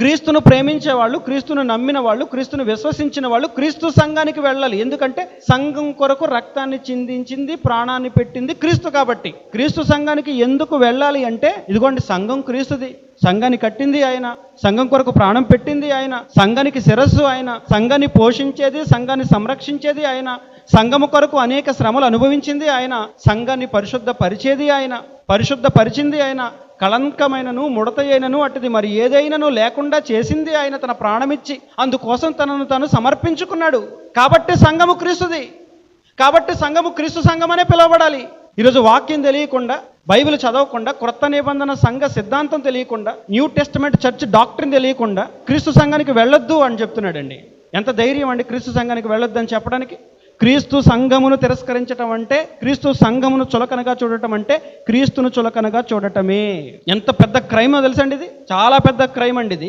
క్రీస్తును ప్రేమించే వాళ్ళు క్రీస్తును నమ్మిన వాళ్ళు క్రీస్తును విశ్వసించిన వాళ్ళు క్రీస్తు సంఘానికి వెళ్ళాలి. ఎందుకంటే సంఘం కొరకు రక్తాన్ని చిందించింది ప్రాణాన్ని పెట్టింది క్రీస్తు కాబట్టి. క్రీస్తు సంఘానికి ఎందుకు వెళ్ళాలి అంటే ఇదిగోండి సంఘం క్రీస్తుది సంఘాన్ని కట్టింది ఆయన సంఘం కొరకు ప్రాణం పెట్టింది ఆయన సంఘానికి శిరస్సు ఆయన సంఘాన్ని పోషించేది సంఘాన్ని సంరక్షించేది ఆయన సంఘము కొరకు అనేక శ్రమలు అనుభవించింది ఆయన సంఘాన్ని పరిశుద్ధ పరిచేది ఆయన పరిశుద్ధ పరిచింది ఆయన కళంకమైనను ముడతయైనను అటుది మరి ఏదైనను లేకుండా చేసింది ఆయన తన ప్రాణమిచ్చి అందుకోసం తనను తను సమర్పించుకున్నాడు. కాబట్టి సంఘము క్రీస్తుది. కాబట్టి సంఘము క్రీస్తు సంఘం అనే పిలువబడాలి. ఈరోజు వాక్యం తెలియకుండా బైబిల్ చదవకుండా క్రొత్త నిబంధన సంఘ సిద్ధాంతం తెలియకుండా న్యూ టెస్ట్మెంట్ చర్చ్ డాక్టర్ని తెలియకుండా క్రీస్తు సంఘానికి వెళ్ళొద్దు అని చెప్తున్నాడండి. ఎంత ధైర్యం అండి క్రీస్తు సంఘానికి వెళ్ళొద్దు అని చెప్పడానికి? క్రీస్తు సంఘమును తిరస్కరించటం అంటే క్రీస్తు సంఘమును చులకనగా చూడటం అంటే క్రీస్తును చులకనగా చూడటమే. ఎంత పెద్ద క్రైమో తెలుసండి ఇది? చాలా పెద్ద క్రైమ్ అండి ఇది.